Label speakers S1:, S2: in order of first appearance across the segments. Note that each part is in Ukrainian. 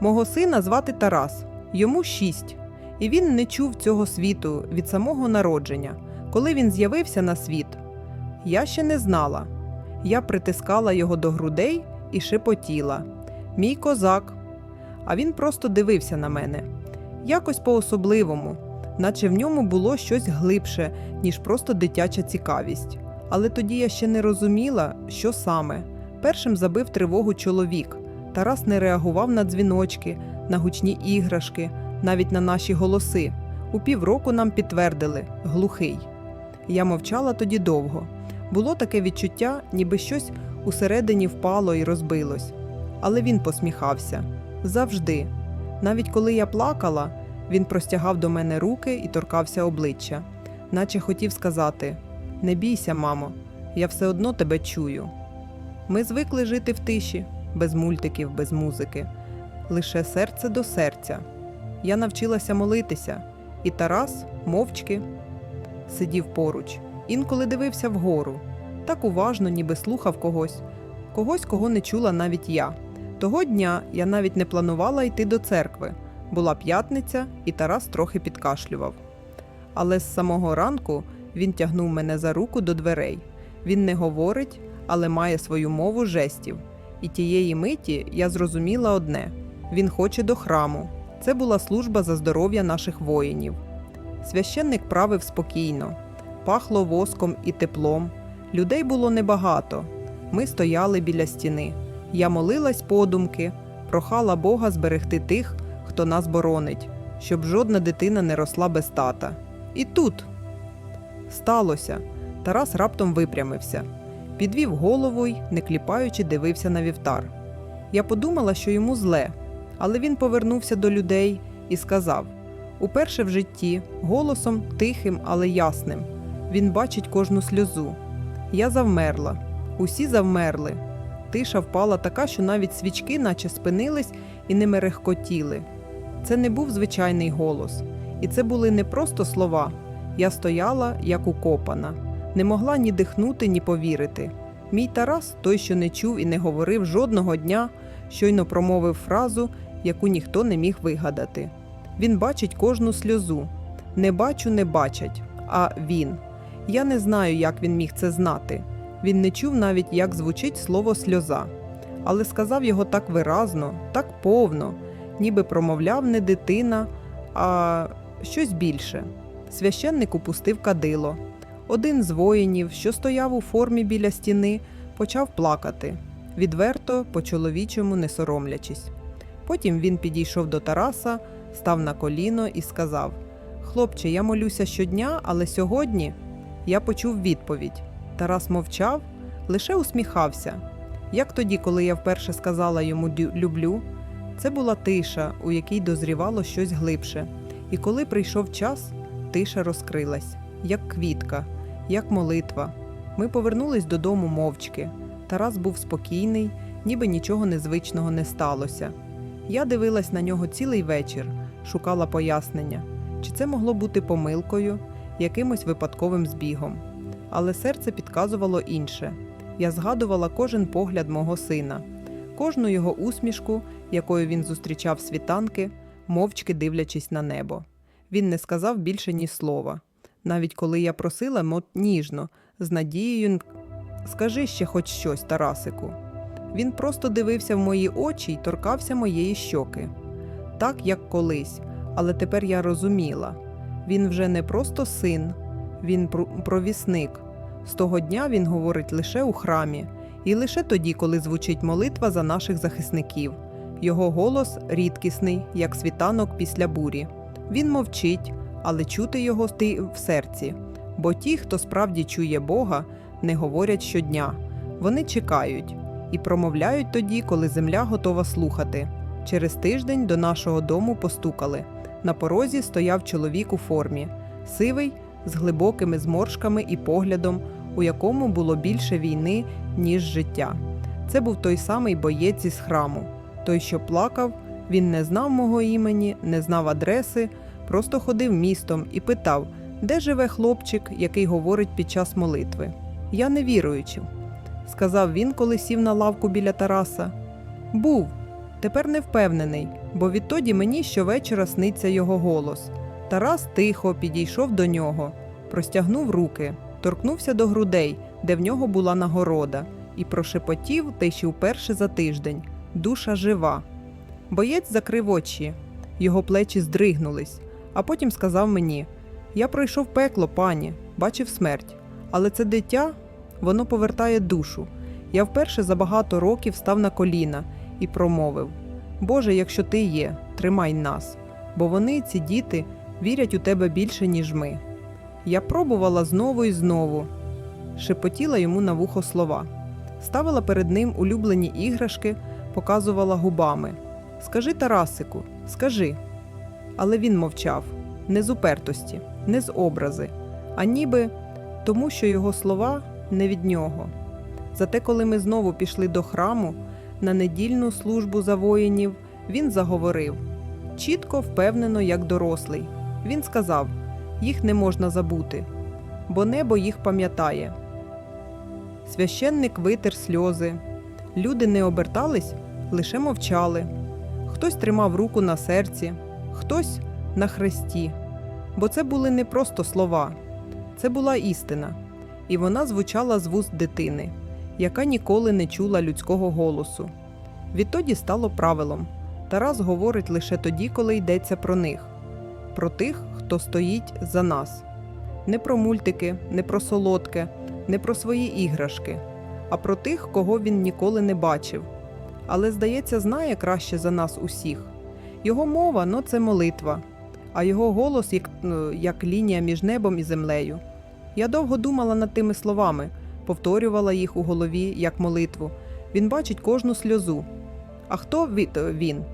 S1: Мого сина звати Тарас, йому шість, і він не чув цього світу від самого народження, коли він з'явився на світ. Я ще не знала. Я притискала його до грудей і шепотіла. Мій козак. А він просто дивився на мене. Якось по-особливому, наче в ньому було щось глибше, ніж просто дитяча цікавість. Але тоді я ще не розуміла, що саме. Першим забив тривогу чоловік. Тарас не реагував на дзвіночки, на гучні іграшки, навіть на наші голоси. У півроку нам підтвердили глухий. Я мовчала тоді довго. Було таке відчуття, ніби щось усередині впало і розбилось. Але він посміхався завжди. Навіть коли я плакала, він простягав до мене руки і торкався обличчя, наче хотів сказати: Не бійся, мамо, я все одно тебе чую. Ми звикли жити в тиші, без мультиків, без музики, лише серце до серця. Я навчилася молитися, і Тарас мовчки сидів поруч, інколи дивився вгору, так уважно, ніби слухав когось, когось, кого не чула навіть я. Того дня я навіть не планувала йти до церкви. Була п'ятниця, і Тарас трохи підкашлював. Але з самого ранку він тягнув мене за руку до дверей. Він не говорить, але має свою мову жестів. І тієї миті я зрозуміла одне: він хоче до храму. Це була служба за здоров'я наших воїнів. Священник правив спокійно, пахло воском і теплом. Людей було небагато. Ми стояли біля стіни. Я молилась подумки, прохала Бога зберегти тих, хто нас боронить, щоб жодна дитина не росла без тата. І тут сталося. Тарас раптом випрямився, підвів голову й, не кліпаючи, дивився на вівтар. Я подумала, що йому зле, але він повернувся до людей і сказав: уперше в житті, голосом тихим, але ясним. Він бачить кожну сльозу. Я завмерла, усі завмерли. Тиша впала така, що навіть свічки, наче спинились і не мерехкотіли. Це не був звичайний голос, і це були не просто слова. Я стояла, як укопана, не могла ні дихнути, ні повірити. Мій Тарас, той, що не чув і не говорив жодного дня, щойно промовив фразу, яку ніхто не міг вигадати. Він бачить кожну сльозу. Не бачу, не бачать, а він. Я не знаю, як він міг це знати. Він не чув навіть, як звучить слово сльоза, але сказав його так виразно, так повно, ніби промовляв не дитина, а щось більше. Священник упустив кадило. Один з воїнів, що стояв у формі біля стіни, почав плакати, відверто, по-чоловічому не соромлячись. Потім він підійшов до Тараса, став на коліно і сказав: Хлопче, я молюся щодня, але сьогодні я почув відповідь. Тарас мовчав, лише усміхався. Як тоді, коли я вперше сказала йому люблю, це була тиша, у якій дозрівало щось глибше. І коли прийшов час, тиша розкрилась, як квітка, як молитва. Ми повернулись додому мовчки. Тарас був спокійний, ніби нічого незвичного не сталося. Я дивилась на нього цілий вечір, шукала пояснення, чи це могло бути помилкою, якимось випадковим збігом. Але серце підказувало інше. Я згадувала кожен погляд мого сина, кожну його усмішку, якою він зустрічав світанки, мовчки дивлячись на небо. Він не сказав більше ні слова. Навіть коли я просила мот ніжно, з надією, скажи ще хоч щось, Тарасику. Він просто дивився в мої очі й торкався моєї щоки. Так, як колись, але тепер я розуміла. Він вже не просто син, він провісник. З того дня він говорить лише у храмі, і лише тоді, коли звучить молитва за наших захисників. Його голос рідкісний, як світанок після бурі. Він мовчить, але чути його ти в серці. Бо ті, хто справді чує Бога, не говорять щодня. Вони чекають і промовляють тоді, коли земля готова слухати. Через тиждень до нашого дому постукали. На порозі стояв чоловік у формі, сивий, з глибокими зморшками і поглядом, у якому було більше війни, ніж життя. Це був той самий боєць із храму. Той, що плакав, він не знав мого імені, не знав адреси, просто ходив містом і питав, де живе хлопчик, який говорить під час молитви. Я не віруючи, сказав він, коли сів на лавку біля Тараса. Був, Тепер не впевнений, бо відтоді мені щовечора сниться його голос. Тарас тихо підійшов до нього, простягнув руки, торкнувся до грудей, де в нього була нагорода, і прошепотів те ще вперше за тиждень душа жива. Боєць закрив очі, його плечі здригнулись, а потім сказав мені: Я пройшов пекло, пані, бачив смерть, але це дитя, воно повертає душу. Я вперше за багато років став на коліна і промовив: Боже, якщо ти є, тримай нас, бо вони, ці діти, вірять у тебе більше, ніж ми. Я пробувала знову і знову, шепотіла йому на вухо слова, ставила перед ним улюблені іграшки, показувала губами. Скажи, Тарасику, скажи. Але він мовчав не з упертості, не з образи, а ніби тому, що його слова не від нього. Зате, коли ми знову пішли до храму на недільну службу за воїнів, він заговорив чітко, впевнено, як дорослий. Він сказав: їх не можна забути, бо небо їх пам'ятає. Священник витер сльози. Люди не обертались, лише мовчали. Хтось тримав руку на серці, хтось на хресті. Бо це були не просто слова, це була істина, і вона звучала з вуст дитини, яка ніколи не чула людського голосу. Відтоді стало правилом Тарас говорить лише тоді, коли йдеться про них, про тих, хто стоїть за нас. Не про мультики, не про солодке, не про свої іграшки, а про тих, кого він ніколи не бачив. Але, здається, знає краще за нас усіх. Його мова ну, це молитва, а його голос як, ну, як лінія між небом і землею. Я довго думала над тими словами, повторювала їх у голові як молитву. Він бачить кожну сльозу. А хто ві- він?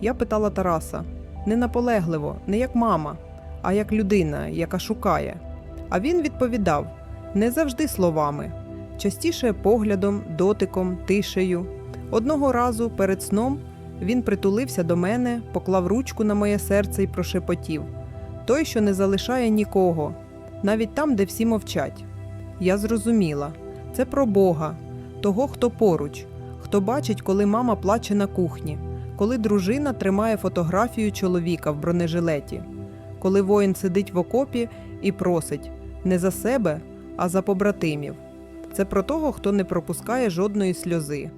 S1: Я питала Тараса не наполегливо, не як мама, а як людина, яка шукає. А він відповідав не завжди словами, частіше поглядом, дотиком, тишею. Одного разу перед сном він притулився до мене, поклав ручку на моє серце і прошепотів той, що не залишає нікого, навіть там, де всі мовчать. Я зрозуміла це про Бога, того, хто поруч, хто бачить, коли мама плаче на кухні, коли дружина тримає фотографію чоловіка в бронежилеті, коли воїн сидить в окопі і просить не за себе, а за побратимів. Це про того, хто не пропускає жодної сльози,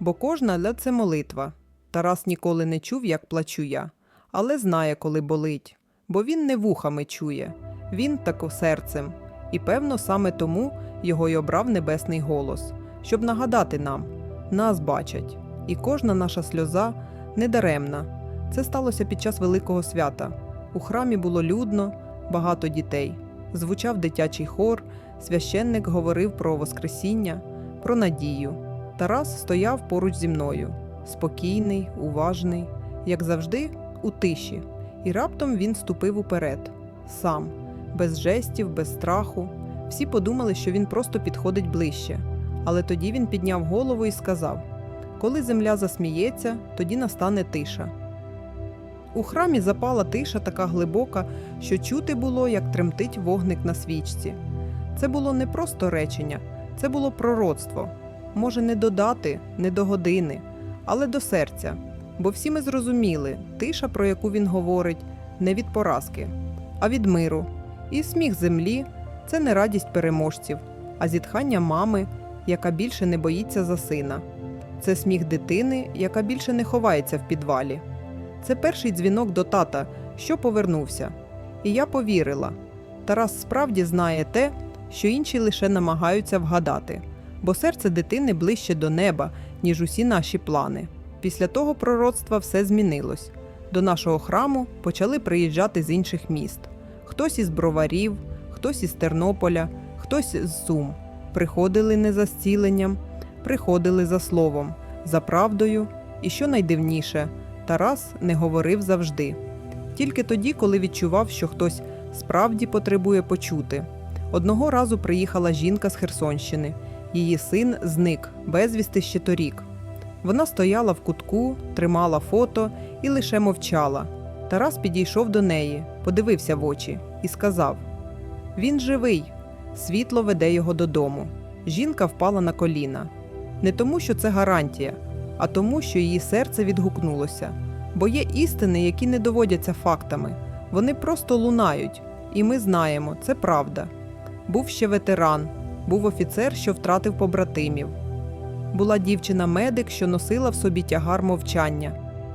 S1: бо кожна ля це молитва. Тарас ніколи не чув, як плачу я, але знає, коли болить, бо він не вухами чує, він тако серцем, і певно, саме тому його й обрав небесний голос, щоб нагадати нам нас бачать, і кожна наша сльоза недаремна. Це сталося під час великого свята. У храмі було людно, багато дітей. Звучав дитячий хор, священник говорив про Воскресіння, про надію. Тарас стояв поруч зі мною, спокійний, уважний, як завжди, у тиші, і раптом він ступив уперед, сам, без жестів, без страху. Всі подумали, що він просто підходить ближче. Але тоді він підняв голову і сказав: Коли земля засміється, тоді настане тиша. У храмі запала тиша така глибока, що чути було, як тремтить вогник на свічці. Це було не просто речення, це було пророцтво. Може, не до дати, не до години, але до серця. Бо всі ми зрозуміли, тиша, про яку він говорить, не від поразки, а від миру. І сміх землі це не радість переможців, а зітхання мами, яка більше не боїться за сина. Це сміх дитини, яка більше не ховається в підвалі. Це перший дзвінок до тата, що повернувся. І я повірила. Тарас справді знає те, що інші лише намагаються вгадати, бо серце дитини ближче до неба, ніж усі наші плани. Після того пророцтва все змінилось. До нашого храму почали приїжджати з інших міст: хтось із броварів, хтось із Тернополя, хтось з Сум. Приходили не за зціленням, приходили за словом, за правдою, і що найдивніше, Тарас не говорив завжди. Тільки тоді, коли відчував, що хтось справді потребує почути. Одного разу приїхала жінка з Херсонщини. Її син зник безвісти ще торік. Вона стояла в кутку, тримала фото і лише мовчала. Тарас підійшов до неї, подивився в очі і сказав: Він живий, світло веде його додому. Жінка впала на коліна. Не тому, що це гарантія, а тому, що її серце відгукнулося. Бо є істини, які не доводяться фактами, вони просто лунають, і ми знаємо, це правда. Був ще ветеран, був офіцер, що втратив побратимів. Була дівчина-медик, що носила в собі тягар мовчання.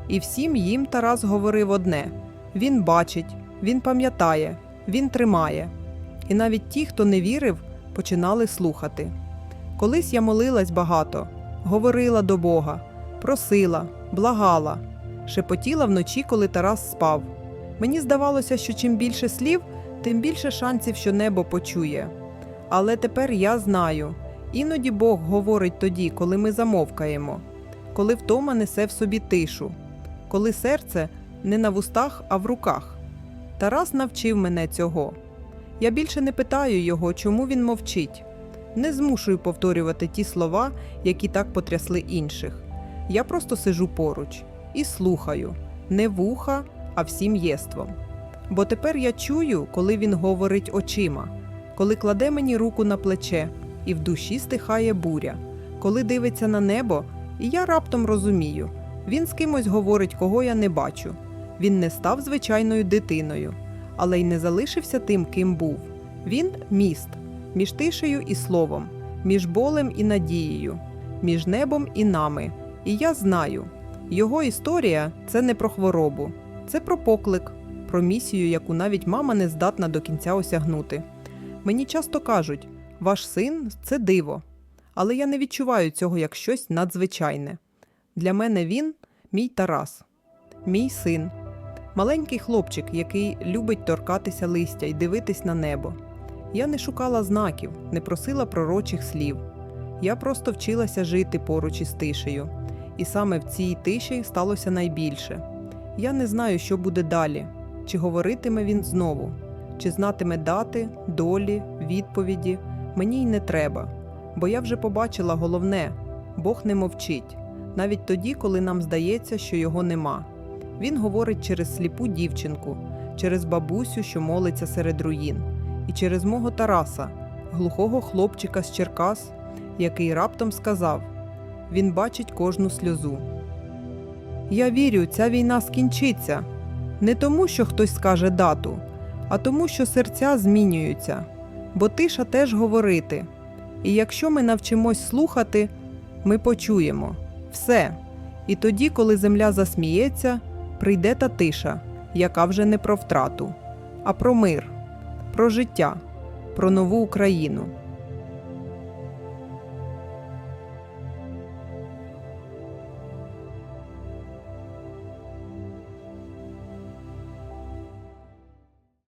S1: І всім їм Тарас говорив одне: він бачить, він пам'ятає, він тримає. І навіть ті, хто не вірив, починали слухати. Колись я молилась багато, говорила до Бога, просила, благала, шепотіла вночі, коли Тарас спав. Мені здавалося, що чим більше слів, тим більше шансів, що небо почує. Але тепер я знаю, іноді Бог говорить тоді, коли ми замовкаємо, коли втома несе в собі тишу, коли серце не на вустах, а в руках. Тарас навчив мене цього. Я більше не питаю його, чому він мовчить. Не змушую повторювати ті слова, які так потрясли інших. Я просто сижу поруч і слухаю не вуха, а всім єством. Бо тепер я чую, коли він говорить очима, коли кладе мені руку на плече, і в душі стихає буря, коли дивиться на небо, і я раптом розумію, він з кимось говорить, кого я не бачу. Він не став звичайною дитиною, але й не залишився тим, ким був. Він міст між тишею і словом, між болем і надією, між небом і нами. І я знаю, його історія це не про хворобу, це про поклик, про місію, яку навіть мама не здатна до кінця осягнути. Мені часто кажуть, ваш син це диво, але я не відчуваю цього як щось надзвичайне. Для мене він мій Тарас, мій син, маленький хлопчик, який любить торкатися листя і дивитись на небо. Я не шукала знаків, не просила пророчих слів. Я просто вчилася жити поруч із тишею. І саме в цій тиші сталося найбільше. Я не знаю, що буде далі, чи говоритиме він знову, чи знатиме дати, долі, відповіді. Мені й не треба, бо я вже побачила головне Бог не мовчить, навіть тоді, коли нам здається, що його нема. Він говорить через сліпу дівчинку, через бабусю, що молиться серед руїн, і через мого Тараса, глухого хлопчика з Черкас, який раптом сказав: Він бачить кожну сльозу. Я вірю, ця війна скінчиться не тому, що хтось скаже дату, а тому, що серця змінюються, бо тиша теж говорити. І якщо ми навчимось слухати, ми почуємо все. І тоді, коли земля засміється, прийде та тиша, яка вже не про втрату, а про мир, про життя, про нову Україну.